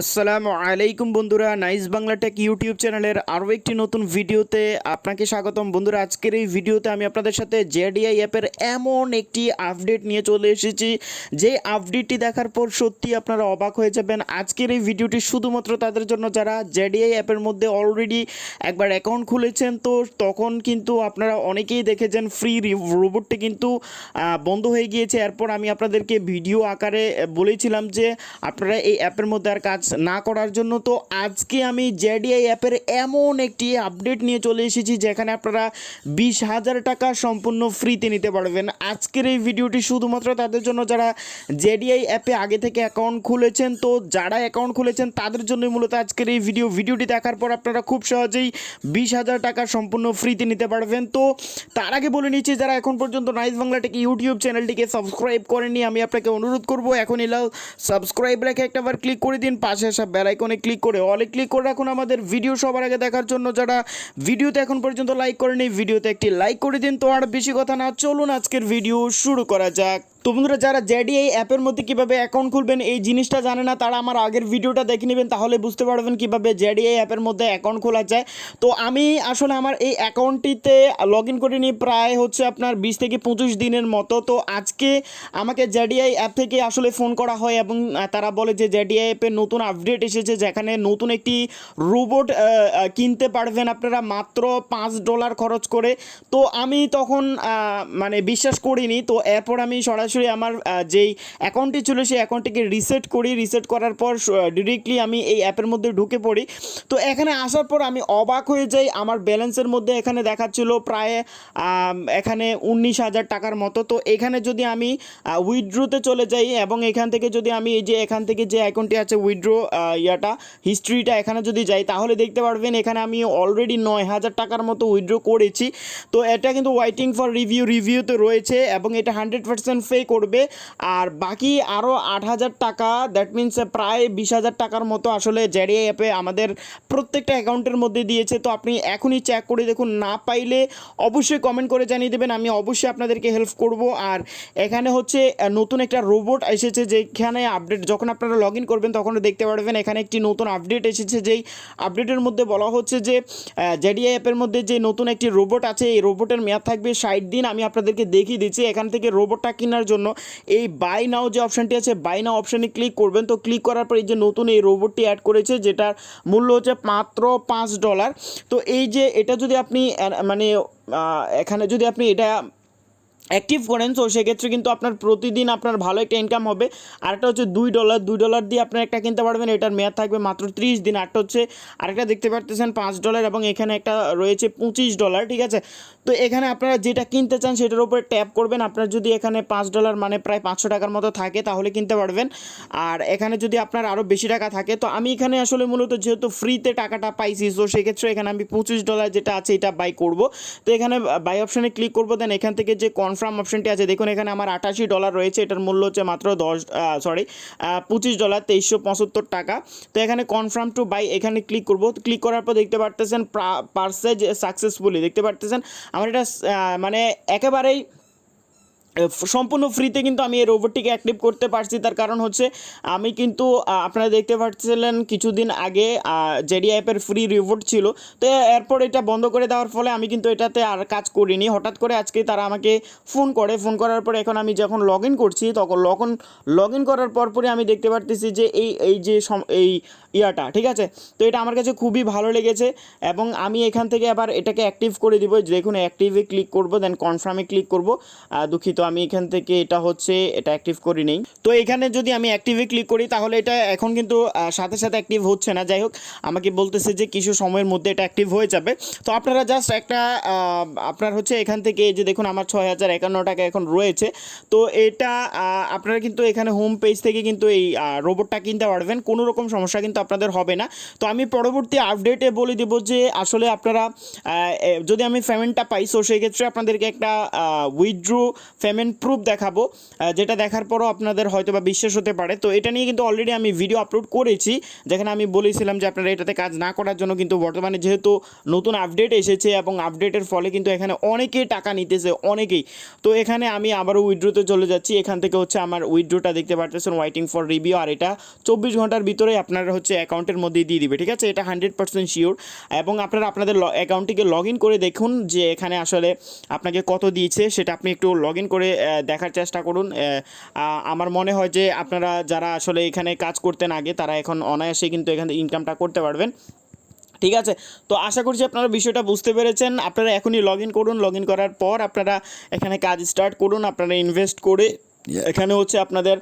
আসসালামু আলাইকুম বন্ধুরা, নাইস বাংলা টেক ইউটিউব চ্যানেলের আরও একটি নতুন ভিডিওতে আপনাকে স্বাগতম। বন্ধুরা, আজকের এই ভিডিওতে আমি আপনাদের সাথে জেডিআই অ্যাপের এমন একটি আপডেট নিয়ে চলে এসেছি। যে আপডেটটি দেখার পর সত্যি আপনারা অবাক হয়ে যাবেন। আজকের এই ভিডিওটি শুধুমাত্র তাদের জন্য যারা জেডিআই অ্যাপের মধ্যে অলরেডি একবার অ্যাকাউন্ট খুলেছেন, তো তখন কিন্তু আপনারা অনেকেই দেখেছেন ফ্রি রোবটটি কিন্তু বন্ধ হয়ে গিয়েছে। এরপর আমি আপনাদেরকে ভিডিও আকারে বলেছিলাম যে আপনারা এই অ্যাপের মধ্যে আর কাজ না করার জন্য তো আজকে আমি জেডিআই অ্যাপের এমন একটি আপডেট নিয়ে চলে এসেছি, যেখানে আপনারা বিশ হাজার টাকা সম্পূর্ণ ফ্রিতে নিতে পারবেন। আজকের এই ভিডিওটি শুধুমাত্র তাদের জন্য, যারা জেডিআই অ্যাপে আগে থেকে অ্যাকাউন্ট খুলেছেন, তো যারা অ্যাকাউন্ট খুলেছেন, তাদের জন্যই মূলত আজকের এই ভিডিও। ভিডিওটি দেখার পর আপনারা খুব সহজেই বিশ হাজার টাকা সম্পূর্ণ ফ্রিতে নিতে পারবেন। তো তার আগে বলে নিচ্ছি, যারা এখন পর্যন্ত নাইস বাংলা টেক ইউটিউব চ্যানেলটিকে সাবস্ক্রাইব করেননি, আমি আপনাকে অনুরোধ করব এখন এলাও সাবস্ক্রাইব রেখে একটাবার ক্লিক করে দিন পাশে আসা বেল আইকনে ক্লিক করে অলে ক্লিক করে রাখুন আমাদের ভিডিও সবার আগে দেখার জন্য। যারা ভিডিওতে এখন পর্যন্ত লাইক করেনি ভিডিওতে একটি লাইক করে দিন। তো আর বেশি কথা না, চলুন আজকের ভিডিও শুরু করা যাক। তো বন্ধুরা, যারা জেডি এই অ্যাপের মধ্যে কীভাবে অ্যাকাউন্ট খুলবেন, এই জিনিসটা জানে না, তারা আমার আগের ভিডিওটা দেখে নেবেন, তাহলে বুঝতে পারবেন কীভাবে জেডি এই অ্যাপের মধ্যে অ্যাকাউন্ট খোলা যায়। তো আমি আসলে আমার এই অ্যাকাউন্টটিতে লগ ইন করে নিই প্রায় হচ্ছে আপনার বিশ থেকে পঁচিশ দিনের মতো। তো আজকে আমাকে জেডিআই অ্যাপ থেকে আসলে ফোন করা হয় এবং তারা বলে যে জেডিআই অ্যাপের নতুন আপডেট এসেছে, যেখানে নতুন একটি রোবট কিনতে পারবেন আপনারা মাত্র পাঁচ ডলার খরচ করে। তো আমি তখন মানে বিশ্বাস করিনি, তো এরপর আমি সরাসরি আমার যেই অ্যাকাউন্টটি ছিল সেই অ্যাকাউন্টটিকে রিসেট করি। রিসেট করার পর ডিরেক্টলি আমি এই অ্যাপের মধ্যে ঢুকে পড়ি। তো এখানে আসার পর আমি অবাক হয়ে যাই। আমার ব্যালেন্সের মধ্যে এখানে দেখাচ্ছিল প্রায় এখানে উনিশ হাজার টাকার মতো। তো এখানে যদি আমি উইথড্রোতে চলে যাই এবং এখান থেকে যদি আমি এই যে এখান থেকে যে অ্যাকাউন্টটি আছে উইথড্রো ইয়াটা হিস্ট্রিটা এখানে যদি যাই, তাহলে দেখতে পারবেন এখানে আমি অলরেডি নয় হাজার টাকার মতো উইথড্রো করেছি। তো এটা কিন্তু ওয়াইটিং ফর রিভিউ রিভিউতে রয়েছে এবং এটা হান্ড্রেড পার্সেন্ট পে করবে। আর বাকি আরও আট হাজার টাকা দ্যাট মিনস প্রায় বিশ হাজার টাকার মতো আসলে জেডিআই অ্যাপে আমাদের প্রত্যেকটা অ্যাকাউন্টের মধ্যে দিয়েছে। তো আপনি এখনই চেক করে দেখুন। না পাইলে অবশ্যই কমেন্ট করে জানিয়ে দেবেন। আমি অবশ্যই আপনাদেরকে হেল্প করব। আর এখানে হচ্ছে নতুন একটা রোবট এসেছে যেখানে আপডেট যখন আপনারা লগ ইন করবেন, তখন দেখতে পারবেন এখানে একটি নতুন আপডেট এসেছে। যেই আপডেটের মধ্যে বলা হচ্ছে যে জেডিআই অ্যাপের মধ্যে যে নতুন একটি রোবট আছে, এই রোবটের মেয়াদ থাকবে ষাট দিন। আমি আপনাদেরকে দেখিয়ে দিচ্ছি। এখান থেকে রোবটটা কেনার জন্য এই বাই নাও যে অপশানটি আছে বাই নাও অপশানে ক্লিক করবেন। তো ক্লিক করার পর এই যে নতুন এই রোবটটি অ্যাড করেছে, যেটার মূল্য হচ্ছে মাত্র পাঁচ ডলার তো এই যে এটা যদি আপনি মানে এখানে যদি আপনি এটা অ্যাক্টিভ করেন সো সেক্ষেত্রে কিন্তু আপনার প্রতিদিন আপনার ভালো একটা ইনকাম হবে। আরেকটা হচ্ছে দুই ডলার দুই ডলার দিয়ে আপনার একটা কিনতে পারবেন, এটার মেয়াদ থাকবে মাত্র ত্রিশ দিন। আরেকটা হচ্ছে, আরেকটা দেখতে পারতেছেন পাঁচ ডলার এবং এখানে একটা রয়েছে পঁচিশ ডলার ঠিক আছে? তো এখানে আপনারা যেটা কিনতে চান সেটার উপরে ট্যাপ করবেন। আপনার যদি এখানে পাঁচ ডলার মানে প্রায় পাঁচশো টাকার মতো থাকে, তাহলে কিনতে পারবেন। আর এখানে যদি আপনার আরও বেশি টাকা থাকে, তো আমি এখানে আসলে মূলত যেহেতু ফ্রিতে টাকাটা পাইছি, তো সেক্ষেত্রে এখানে আমি পঁচিশ ডলার যেটা আছে, এটা বাই করব। তো এখানে বাই অপশানে ক্লিক করব দেন এখান থেকে যে কনফার্ম অপশনটি আছে। দেখুন, এখানে আমার আটাশি ডলার রয়েছে। এটার মূল্য হচ্ছে মাত্র দশ সরি পঁচিশ ডলার তেইশশো পঁচাত্তর টাকা। তো এখানে কনফার্ম টু বাই এখানে ক্লিক করব। ক্লিক করার পর দেখতে পারতেছেন পার্সেজ সাকসেসফুলি দেখতে পারতেছেন, আমার এটা মানে একেবারেই সম্পূর্ণ ফ্রিতে কিন্তু আমি এই রোবটটিকে অ্যাক্টিভ করতে পারছি। তার কারণ হচ্ছে, আমি কিন্তু আপনারা দেখতে পাচ্ছিলেন কিছুদিন আগে জেডি অ্যাপের ফ্রি রিভোট ছিল। তো এরপর এটা বন্ধ করে দেওয়ার ফলে আমি কিন্তু এটাতে আর কাজ করিনি। হঠাৎ করে আজকে তারা আমাকে ফোন করে। ফোন করার পরে এখন আমি যখন লগ ইন করছি, তখন লগ ইন লগ ইন করার পরপরই আমি দেখতে পারতেছি যে এই এই যে এই ইয়াটা, ঠিক আছে? তো এটা আমার কাছে খুবই ভালো লেগেছে এবং আমি এখান থেকে আবার এটাকে অ্যাক্টিভ করে দিব। দেখুন অ্যাক্টিভে ক্লিক করব দেন কনফার্মে ক্লিক করব। দুঃখিত। আমি এখান থেকে এটা হচ্ছে, এটা অ্যাক্টিভ করি নেই। তো এখানে যদি আমি অ্যাক্টিভে ক্লিক করি, তাহলে এটা এখন কিন্তু সাথে সাথে অ্যাক্টিভ হচ্ছে না। যাই হোক, আমাকে বলতেছে যে কিছু সময়ের মধ্যে এটা অ্যাক্টিভ হয়ে যাবে। তো আপনারা জাস্ট একটা আপনার হচ্ছে এখান থেকে যে দেখুন, আমার ছয় হাজার একান্ন টাকা এখন রয়েছে। তো এটা আপনারা কিন্তু এখানে হোম পেজ থেকে কিন্তু এই রোবটটা কিনতে পারবেন। কোনো রকম সমস্যা কিন্তু আপনাদের হবে না। তো আমি পরবর্তী আপডেটে বলে দেবো যে, আসলে আপনারা যদি আমি পেমেন্টটা পাই সো সেই ক্ষেত্রে আপনাদেরকে একটা উইথড্রো পেমেন্ট প্রুফ দেখাবো যেটা দেখার পরও আপনাদের হয়তো বা বিশ্বাস হতে পারে। তো এটা নিয়ে কিন্তু অলরেডি আমি ভিডিও আপলোড করেছি, যেখানে আমি বলেছিলাম যে আপনারা এটাতে কাজ না করার জন্য কিন্তু বর্তমানে যেহেতু নতুন আপডেট এসেছে এবং আপডেটের ফলে কিন্তু এখানে অনেকেই টাকা নিতেছে, অনেকেই। তো এখানে আমি আবারও উইথড্রোতে চলে যাচ্ছি, এখান থেকে হচ্ছে আমার উইথড্রোটা দেখতে পারতেছেন ওয়াইটিং ফর রিভিউ আর এটা চব্বিশ ঘণ্টার ভিতরে আপনারা হচ্ছে অ্যাকাউন্টের মধ্যেই দিয়ে দিবে, ঠিক আছে? এটা হান্ড্রেড পার্সেন্ট শিওর এবং আপনারা আপনাদের অ্যাকাউন্টটিকে লগ করে দেখুন যে এখানে আসলে আপনাকে কত দিয়েছে, সেটা আপনি একটু লগ ইন করে দেখার চেষ্টা করুন। আমার মনে হয় যে আপনারা যারা আসলে এখানে কাজ করতেন আগে, তারা এখন অনায়াসে কিন্তু এখানে ইনকামটা করতে পারবেন। ঠিক আছে? তো আশা করছি আপনারা বিষয়টা বুঝতে পেরেছেন। আপনারা এখনই লগ করুন। লগ করার পর আপনারা এখানে কাজ স্টার্ট করুন। আপনারা ইনভেস্ট করে এখানে হচ্ছে আপনাদের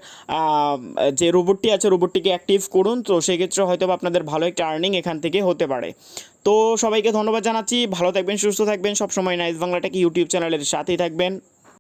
যে রোবটটি আছে রোবটটিকে অ্যাক্টিভ করুন। তো সেক্ষেত্রে হয়তো আপনাদের ভালো একটা আর্নিং এখান থেকে হতে পারে। তো সবাইকে ধন্যবাদ জানাচ্ছি। ভালো থাকবেন, সুস্থ থাকবেন। সবসময় নাইস বাংলাটাকে ইউটিউব চ্যানেলের সাথেই থাকবেন।